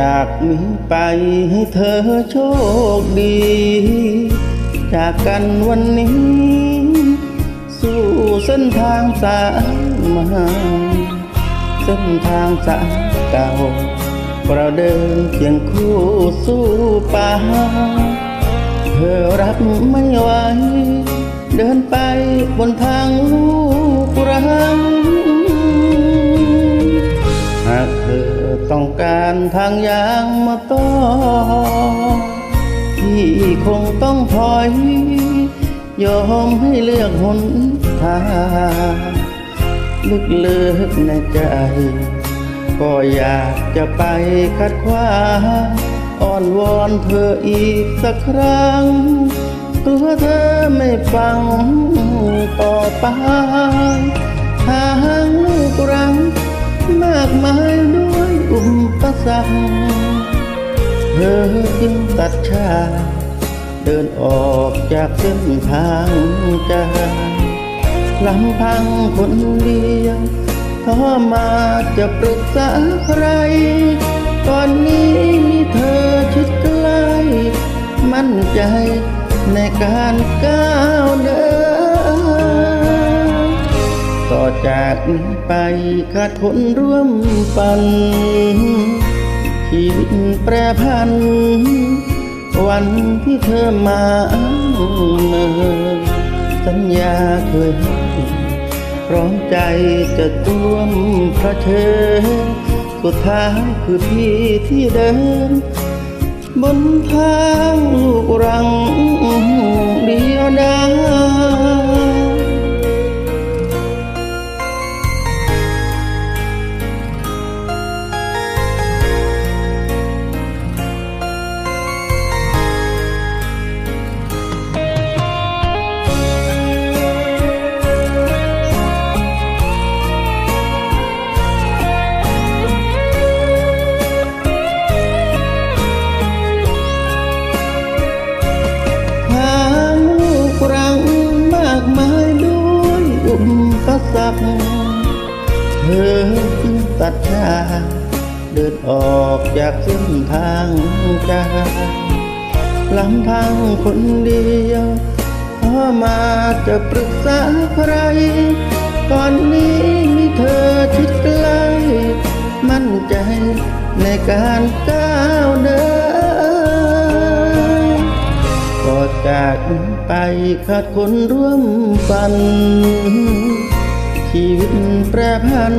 จากนี้ไปให้เธอโชคดี จากกันวันนี้ สู่เส้นทางสายใหมาเส้นทางสายเก่าเราเดินเคียงคู่สู้ป่าเธอรับไม่ไหวเดินไปบนทางลูก ทางยางมาต่อที่คงต้องถอย ยอมให้เลือกหนทางลึกๆในใจ ก็อยากจะไปคัดคว้าอ้อนวอนเธออีกสักครั้งกลัวเธอไม่ฟังต่อไป สรรคเธอจึงตัดชา เดินออกจากเส้นทางใจลำพังคนเดียวท้อมาจะปรึกษาใคร ตอนนี้มีเธอชิดใกล้ มั่นใจในการก้าวเดิน จากไปขาดคนร่วมปันชีวิตแปรพัน วันที่เธอมาเนินสัญญาเคยให้พร้อมใจจะต้วมพระเชิญสุดท้ายคือพี่ที่เดิน บนทางลูกรัง ตัดชาเดินออกจากเส้นทางใจลำพังคนเดียวพอมาจะปรึกษาใคร ตอนนี้มีเธอชิดใกล้มั่นใจในการก้าวเดินก็จากไปขาดคนร่วมฝัน ชีวิตแปรผัน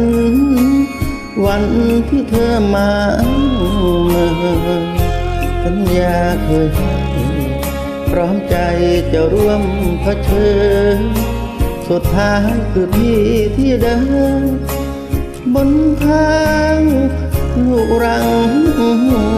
วันที่เธอมาเมื่อสัญญาเคยให้พร้อมใจจะร่วมเผชิญสุดท้ายคือพี่ที่เดิน บนทางลูกรัง